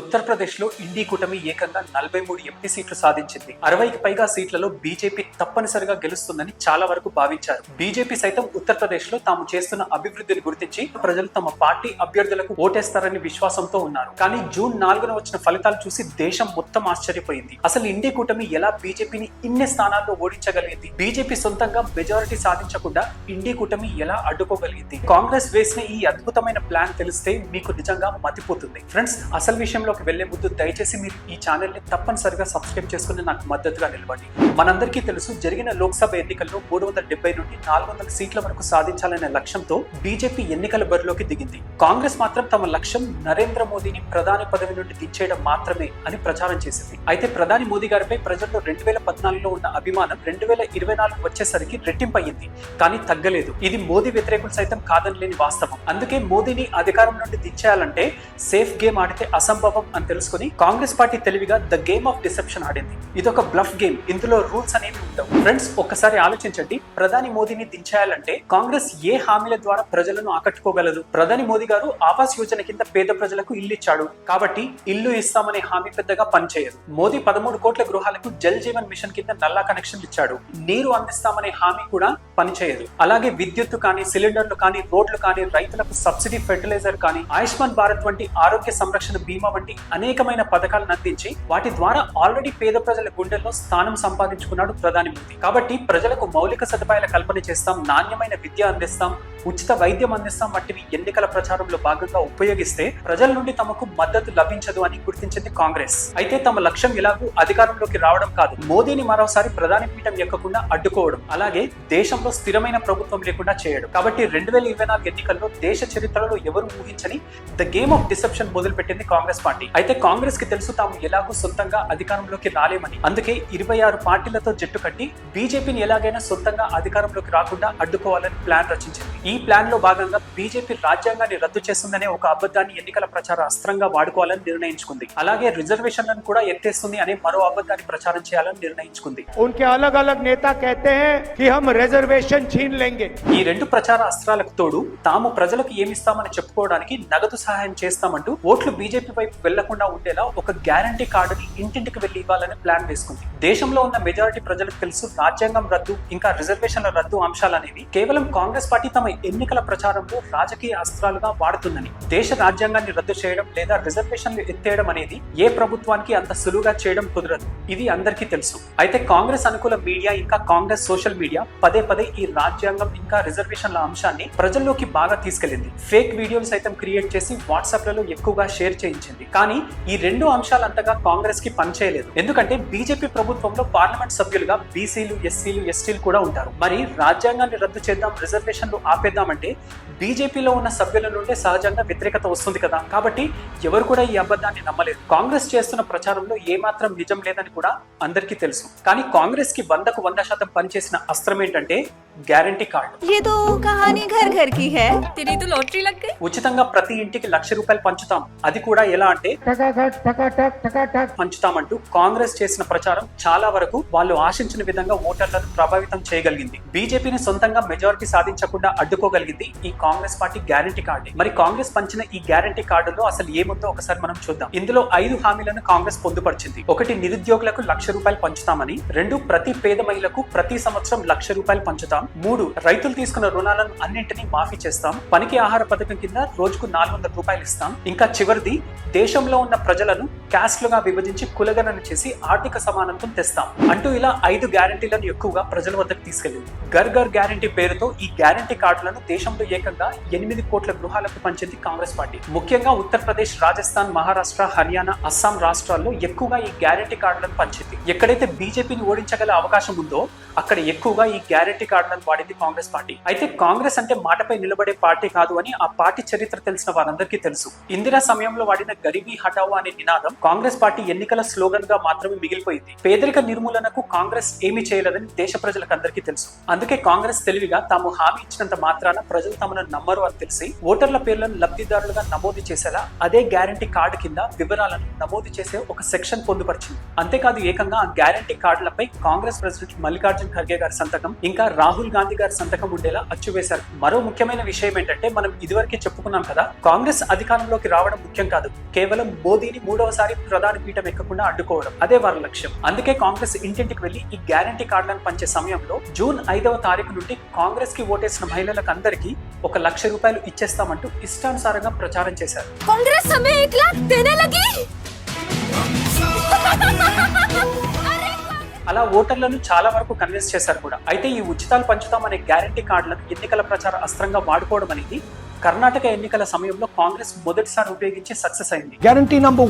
ఉత్తరప్రదేశ్లో ఇండి కూటమి ఏకంగా నలభై మూడు ఎంపీ సీట్లు సాధించింది. అరవైకి పైగా సీట్లలో బీజేపీ తప్పనిసరిగా గెలుస్తుందని చాలా వరకు భావించారు. బీజేపీ సైతం ఉత్తరప్రదేశ్లో తాము చేస్తున్న అభివృద్ధిని గుర్తించి ప్రజలు తమ పార్టీ అభ్యర్థులకు ఓటేస్తారని విశ్వాసంతో ఉన్నారు. కానీ జూన్ నాలుగున వచ్చిన ఫలితాలు చూసి దేశం మొత్తం ఆశ్చర్యపోయింది. అసలు ఇండి కూటమి ఎలా బీజేపీని ఇన్ని స్థానాల్లో ఓడించగలిగింది? బీజేపీ సొంతంగా మెజారిటీ సాధించకుండా ఇండి కూటమి ఎలా అడ్డుకోగలిగింది? కాంగ్రెస్ వేసిన ఈ అద్భుతమైన ప్లాన్ తెలిస్తే మీకు నిజంగా మతిపోతుంది. ఫ్రెండ్స్ అసలు విషయం విషయంలోకి వెళ్ళే ముందు దయచేసి మీరు ఈ ఛానల్ని తప్పనిసరిగా సబ్స్క్రైబ్ చేసుకుని నాకు మద్దతుగా నిలబడి. మనందరికీ తెలుసు జరిగిన లోక్సభ ఎన్నికల్లో మూడు వందల డెబ్బై నుండి నాలుగు వందల సీట్ల వరకు సాధించాలనే లక్ష్యంతో బీజేపీ ఎన్నికల బరిలోకి దిగింది. కాంగ్రెస్ మాత్రం తమ లక్ష్యం నరేంద్ర మోదీని ప్రధాని పదవి నుండి దించేయడం మాత్రమే అని ప్రచారం చేసింది. అయితే ప్రధాని మోదీ గారిపై ప్రజల్లో రెండు వేల పద్నాలుగులో ఉన్న అభిమానం రెండు వేల ఇరవై నాలుగు వచ్చేసరికి రెట్టింపయ్యింది కానీ తగ్గలేదు. ఇది మోదీ వ్యతిరేకులు సైతం కాదని లేని వాస్తవం. అందుకే మోదీని అధికారం నుండి దించేయాలంటే సేఫ్ గేమ్ ఆడితే అసంభవం. అని తెలుసుకుని కాంగ్రెస్ పార్టీ తెలివిగా ద గేమ్ ఆఫ్ డిసెప్షన్ ఆడింది. ఇదొక బ్లఫ్ గేమ్. ఇందులో రూల్స్ అనేవి ఉండవు. ఫ్రెండ్స్ ఒక్కసారి ఆలోచించండి. ప్రధాని మోదీని దించేయాలంటే కాంగ్రెస్ ఏ హామీల ద్వారా ప్రజలను ఆకట్టుకోగలదు? ప్రధాని మోదీ గారు ఆవాస్ యోజన కింద పేద ప్రజలకు ఇల్లు ఇచ్చాడు. కాబట్టి ఇల్లు ఇస్తామనే హామీ పెద్దగా పనిచేయదు. మోదీ పదమూడు కోట్ల గృహాలకు జల్ జీవన్ మిషన్ కింద నల్లా కనెక్షన్ ఇచ్చాడు. నీరు అందిస్తామనే హామీ కూడా పనిచేయదు. అలాగే విద్యుత్తు కానీ సిలిండర్లు కానీ రోడ్లు కానీ రైతులకు సబ్సిడీ ఫెర్టిలైజర్ కానీ ఆయుష్మాన్ భారత్ వంటి ఆరోగ్య సంరక్షణ బీమా వంటి అనేకమైన పథకాలను అందించి వాటి ద్వారా ఆల్రెడీ పేద ప్రజల గుండెల్లో స్థానం సంపాదించుకున్నాడు ప్రధాని మోదీ. కాబట్టి ప్రజలకు మౌలిక సదుపాయాల కల్పన చేస్తాం నాణ్యమైన విద్య అందిస్తాం ఉచిత వైద్యం అందిస్తాం వంటివి ఎన్నికల ప్రచారంలో భాగంగా ఉపయోగిస్తే ప్రజల నుండి తమకు మద్దతు లభించదు అని గుర్తించింది కాంగ్రెస్. అయితే తమ లక్ష్యం ఎలాగూ అధికారంలోకి రావడం కాదు. మోదీని మరోసారి ప్రధాని పీఠం ఎక్కకుండా అడ్డుకోవడం. అలాగే దేశంలో స్థిరమైన ప్రభుత్వం లేకుండా చేయడం. కాబట్టి రెండు వేల ఇరవై నాలుగు ఎన్నికల్లో దేశ చరిత్రలో ఎవరు ఊహించని ద గేమ్ ఆఫ్ డిసెప్షన్ మొదలుపెట్టింది కాంగ్రెస్ పార్టీ. అయితే కాంగ్రెస్కి తెలుసు తాము ఎలాగూ సొంతంగా అధికారంలోకి రాలేమని. అందుకే ఇరవై ఆరు పార్టీలతో జట్టు కట్టి బీజేపీని ఎలాగైనా సొంతంగా అధికారంలోకి రాకుండా అడ్డుకోవాలని ప్లాన్ రచించింది. ఈ ఈ ప్లాన్లో భాగంగా బీజేపీ రాజ్యాంగాన్ని రద్దు చేస్తుందనే ఒక అబద్ధాన్ని ఎన్నికల ప్రచార అస్త్రంగా వాడుకోవాలని నిర్ణయించుకుంది. అలాగే రిజర్వేషన్లను కూడా ఎత్తేస్తుంది అనే మరో అబద్ధాన్ని ప్రచారం చేయాలని నిర్ణయించుకుంది. అలగ్ అలగ్ నేతా కహతే కి హమ్ రిజర్వేషన్ చీన్ లెంగే ఈ రెండు ప్రచార అస్త్రాలకు తోడు తాము ప్రజలకు ఏమిస్తామని చెప్పుకోవడానికి నగదు సహాయం చేస్తామంటూ ఓట్లు బీజేపీ వైపు వెళ్ళకుండా ఉండేలా ఒక గ్యారంటీ కార్డుని ఇంటింటికి వెళ్ళి ఇవ్వాలని ప్లాన్ వేసుకుంది. దేశంలో ఉన్న మెజారిటీ ప్రజలకు తెలుసు రాజ్యాంగం రద్దు ఇంకా రిజర్వేషన్ల రద్దు అంశాలనేవి కేవలం కాంగ్రెస్ పార్టీ తమ ఎన్నికల ప్రచారంలో రాజకీయ అస్త్రాలుగా వాడుతుందని దేశ రాజ్యాంగాన్ని రద్దు చేయడం లేదా రిజర్వేషన్లు ఎత్తేయడం అనేది ఏ ప్రభుత్వానికి అంత సులువుగా చేయడం కుదరదు. ఇది అందరికీ తెలుసు. అయితే కాంగ్రెస్ అనుకూల మీడియా ఇంకా కాంగ్రెస్ సోషల్ మీడియా పదే పదే ఈ రాజ్యాంగం ఇంకా రిజర్వేషన్ల అంశాన్ని ప్రజల్లోకి బాగా తీసుకెళ్ళింది ఫేక్ వీడియోలు సైతం క్రియేట్ చేసి వాట్సాప్లలో ఎక్కువగా షేర్ చేయించింది. కానీ ఈ రెండు అంశాలు అంతగా కాంగ్రెస్కి పనిచేయలేదు. ఎందుకంటే బీజేపీ ప్రభుత్వంలో పార్లమెంట్ సభ్యులుగా బీసీలు ఎస్సీలు ఎస్టీలు కూడా ఉంటారు. మరి రాజ్యాంగాన్ని రద్దు చేద్దాం రిజర్వేషన్లు చెప్పేద్దామంటే బీజేపీలో ఉన్న సభ్యుల నుండే సహజంగా వ్యతిరేకత వస్తుంది కదా. కాబట్టి ఎవరు కూడా ఈ అబద్ధాన్ని నమ్మలేదు కాంగ్రెస్ చేస్తున్న ప్రచారంలో ఏమాత్రం నిజం లేదని కూడా అందరికీ తెలుసు. కానీ కాంగ్రెస్కి వందకు వంద శాతం పనిచేసిన అస్త్రం ఏంటంటే గ్యారంటీ కార్డు. ఉచితంగా ప్రతి ఇంటికి లక్ష రూపాయలు పంచుతాం. అది కూడా ఎలా అంటే పంచుతామంటూ కాంగ్రెస్ చేసిన ప్రచారం చాలా వరకు వాళ్ళు ఆశించిన విధంగా ఓటర్లను ప్రభావితం చేయగలిగింది. బీజేపీని సొంతంగా మెజారిటీ సాధించకుండా అడ్డుకు అందుకోగలిగింది ఈ కాంగ్రెస్ పార్టీ గ్యారంటీ కార్డు. మరి కాంగ్రెస్ పంచిన ఈ గ్యారంటీ కార్డులో అసలు ఏముందో ఒకసారి మనం చూద్దాం. ఇందులో ఐదు హామీలను కాంగ్రెస్ పొందుపరిచింది. ఒకటి నిరుద్యోగులకు లక్ష రూపాయలు పంచుతామని. రెండు ప్రతి పేద మహిళకు ప్రతి సంవత్సరం లక్ష రూపాయలు పంచుతాం. మూడు రైతులు తీసుకున్న రుణాలను అన్నింటినీ మాఫీ చేస్తాం. పనికి ఆహార పథకం కింద రోజుకు నాలుగు వందల రూపాయలు ఇస్తాం. ఇంకా చివరిది దేశంలో ఉన్న ప్రజలను క్యాస్ట్లుగా విభజించి కులగణన చేసి ఆర్థిక సమానత్వం తెస్తాం. అంటూ ఇలా ఐదు గ్యారంటీలను ఎక్కువగా ప్రజల వద్దకు తీసుకెళ్ళింది గర్ గర్ గ్యారంటీ పేరుతో ఈ గ్యారంటీ కార్డులను దేశంలో ఏకంగా ఎనిమిది కోట్ల గృహాలకు పంచింది కాంగ్రెస్ పార్టీ. ముఖ్యంగా ఉత్తరప్రదేశ్ రాజస్థాన్ మహారాష్ట్ర హర్యానా అస్సాం రాష్ట్రాల్లో ఎక్కువగా ఈ గ్యారంటీ కార్డులను పంచింది. ఎక్కడైతే బీజేపీని ఓడించగల అవకాశం ఉందో అక్కడ ఎక్కువగా ఈ గ్యారంటీ కార్డులను వాడింది కాంగ్రెస్ పార్టీ. అయితే కాంగ్రెస్ అంటే మాటపై నిలబడే పార్టీ కాదు అని ఆ పార్టీ చరిత్ర తెలిసిన వారందరికీ తెలుసు. ఇందిరా సమయంలో వాడిన గరీబీ హటావో అనే నినాదం కాంగ్రెస్ పార్టీ ఎన్నికల స్లోగన్గా మాత్రమే మిగిలిపోయింది. పేదరిక నిర్మూలనకు కాంగ్రెస్ ఏమీ చేయలేదని దేశ ప్రజలకు అందరికీ తెలుసు. అందుకే కాంగ్రెస్ తెలివిగా తాము హామీ ఇచ్చినంత మాత్రం మాత్రాన ప్రజలు తమను నమ్మరు అని తెలిసి ఓటర్ల పేర్లను లబ్ధిదారులుగా నమోదు చేసేలా అదే గ్యారంటీ కార్డు కింద వివరాలను నమోదు చేసే ఒక సెక్షన్ పొందుపరిచింది. అంతేకాదు ఏకంగా ఆ గ్యారంటీ కార్డులపై కాంగ్రెస్ ప్రెసిడెంట్ మల్లికార్జున్ ఖర్గే గారి సంతకం ఇంకా రాహుల్ గాంధీ గారి సంతకం ఉండేలా అచ్చువేశారు. మరో ముఖ్యమైన విషయం ఏంటంటే మనం ఇదివరకే చెప్పుకున్నాం కదా కాంగ్రెస్ అధికారంలోకి రావడం ముఖ్యం కాదు. కేవలం మోదీని మూడవసారి ప్రధాని పీఠం ఎక్కకుండా అడ్డుకోవడం అదే వారి లక్ష్యం. అందుకే కాంగ్రెస్ ఇంటింటికి వెళ్ళి ఈ గ్యారంటీ కార్డులను పంచే సమయంలో జూన్ ఐదవ తారీఖు నుండి కాంగ్రెస్కి ఓటేసిన మహిళల ప్రజలకు అందరికీ ఒక లక్ష రూపాయలు ఇచ్చేస్తామంటూ ఇష్టానుసారంగా ప్రచారం చేశారు. కాంగ్రెస్ అలా ఓటర్లను చాలా వరకు కన్విన్స్ చేశారు కూడా. అయితే ఈ ఉచితాలు పంచుతామనే గ్యారంటీ కార్డులను ఎన్నికల ప్రచార అస్త్రంగా వాడుకోవడం అనేది కర్ణాటక ఎన్నికల సమయంలో కాంగ్రెస్ మొదటిసారి ఉపయోగించి సక్సెస్ అయింది.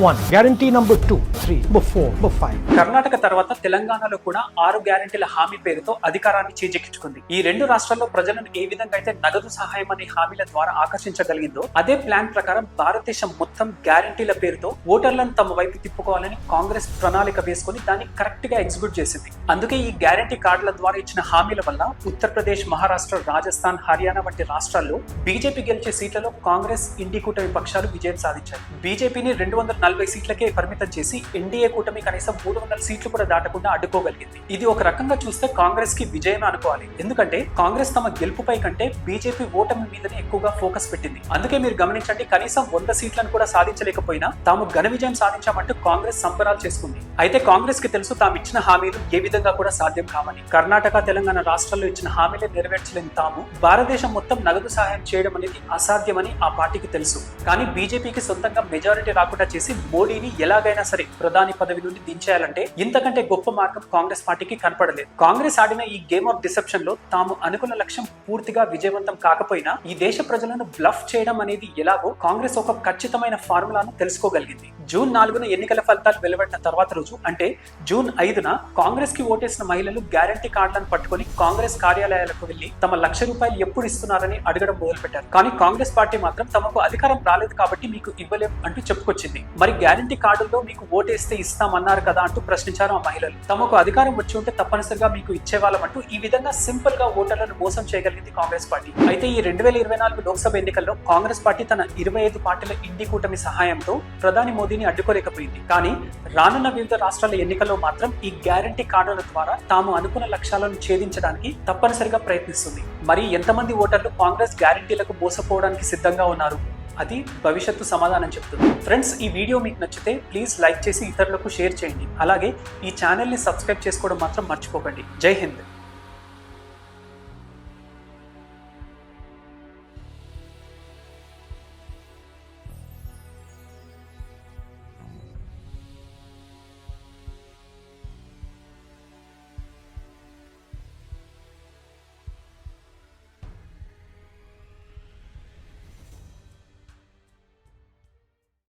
One, guarantee number two, three, number four, number five. Karnataka తర్వాత తెలంగాణలో కూడా ఆరు గ్యారెంటీల హామీ పేరుతో అధికారాన్ని చేజెక్కించుకుంది. ఈ రెండు రాష్ట్రాల్లో ప్రజలను ఏ విధంగా అయితే నగదు సహాయం అనే హామీల ద్వారా ఆకర్షించగలిగిందో అదే ప్లాన్ ప్రకారం భారతదేశం మొత్తం గ్యారెంటీల పేరుతో ఓటర్లను తమ వైపు తిప్పుకోవాలని కాంగ్రెస్ ప్రణాళిక వేసుకొని దాన్ని కరెక్ట్గా ఎగ్జిక్యూట్ చేసింది. అందుకే ఈ గ్యారెంటీ కార్డుల ద్వారా ఇచ్చిన హామీల వల్ల ఉత్తరప్రదేశ్ మహారాష్ట్ర రాజస్థాన్ హర్యానా వంటి రాష్ట్రాల్లో బీజేపీ గెలిచే సీట్లలో కాంగ్రెస్ ఇండి కూటమి పక్షాలు విజయం సాధించాయి. బీజేపీని రెండు వందల నలభై సీట్లకే పరిమితం చేసి ఎన్డీఏ కూటమి కనీసం మూడు వందల సీట్లు కూడా దాటకుండా అడ్డుకోగలిగింది. ఇది ఒక రకంగా చూస్తే కాంగ్రెస్కి విజయమే అనుకోవాలి. ఎందుకంటే కాంగ్రెస్ తమ గెలుపుపై కంటే బీజేపీ ఓటమి మీదనే ఎక్కువగా ఫోకస్ పెట్టింది. అందుకే మీరు గమనించండి కనీసం వంద సీట్లను కూడా సాధించలేకపోయినా తాము ఘన విజయం సాధించామంటూ కాంగ్రెస్ సంబరాలు చేసుకుంది. అయితే కాంగ్రెస్కి తెలుసు తాము ఇచ్చిన హామీలు ఏ విధంగా కూడా సాధ్యం కావని. కర్ణాటక తెలంగాణ రాష్ట్రాల్లో ఇచ్చిన హామీలే నెరవేర్చలేని తాము భారతదేశం మొత్తం నగదు సహాయం చేయడం అనేది అసాధ్యమని ఆ పార్టీకి తెలుసు. కానీ బీజేపీకి సొంతంగా మెజారిటీ రాకుండా చేసి మోడీని ఎలాగైనా సరే ప్రధాని పదవి నుండి దించేయాలంటే ఇంతకంటే గొప్ప మార్గం కాంగ్రెస్ పార్టీకి కనపడలేదు. కాంగ్రెస్ ఆడిన ఈ గేమ్ ఆఫ్ డిసెప్షన్లో తాము అనుకున్న లక్ష్యం పూర్తిగా విజయవంతం కాకపోయినా ఈ దేశ ప్రజలను బ్లఫ్ చేయడం అనేది ఎలాగో కాంగ్రెస్ ఒక ఖచ్చితమైన ఫార్ములాను తెలుసుకోగలిగింది. జూన్ నాలుగున ఎన్నికల ఫలితాలు వెలువడిన తర్వాత రోజు అంటే జూన్ ఐదున కాంగ్రెస్కి ఓటేసిన మహిళలు గ్యారంటీ కార్డులను పట్టుకొని కాంగ్రెస్ కార్యాలయాలకు వెళ్ళి తమ లక్ష రూపాయలు ఎప్పుడు ఇస్తున్నారని అడగడం మొదలుపెట్టారు. కానీ కాంగ్రెస్ పార్టీ మాత్రం తమకు అధికారం రాలేదు కాబట్టి మీకు ఇవ్వలేం అంటూ చెప్పుకొచ్చింది. మరి గ్యారంటీ కార్డుల్లో మీకు ఓటేస్తే ఇస్తామన్నారు కదా అంటూ ప్రశ్నించారు ఆ మహిళలు. తమకు అధికారం వచ్చి ఉంటే తప్పనిసరిగా మీకు ఇచ్చేవాళ్ళం అంటూ ఈ విధంగా సింపుల్గా ఓటర్లను మోసం చేయగలిగింది కాంగ్రెస్ పార్టీ. అయితే ఈ రెండు వేల ఇరవై నాలుగు లోక్సభ ఎన్నికల్లో కాంగ్రెస్ పార్టీ తన ఇరవై ఐదు పార్టీల ఇండి కూటమి సహాయంతో ప్రధాని మోదీని అడ్డుకోలేకపోయింది. కానీ రానున్న వివిధ రాష్ట్రాల ఎన్నికల్లో మాత్రం ఈ గ్యారంటీ కార్డుల ద్వారా తాము అనుకున్న లక్ష్యాలను ఛేదించడానికి తప్పనిసరిగా ప్రయత్నిస్తుంది. మరి ఎంతమంది ఓటర్లు కాంగ్రెస్ గ్యారంటీలకు మోసపోవడానికి సిద్ధంగా ఉన్నారు? అది భవిష్యత్తు సమాధానం చెప్తుంది. ఫ్రెండ్స్ ఈ వీడియో మీకు నచ్చితే ప్లీజ్ లైక్ చేసి ఇతరులకు షేర్ చేయండి. అలాగే ఈ ఛానల్ని సబ్స్క్రైబ్ చేసుకోవడం మాత్రం మర్చిపోకండి. జై హింద్.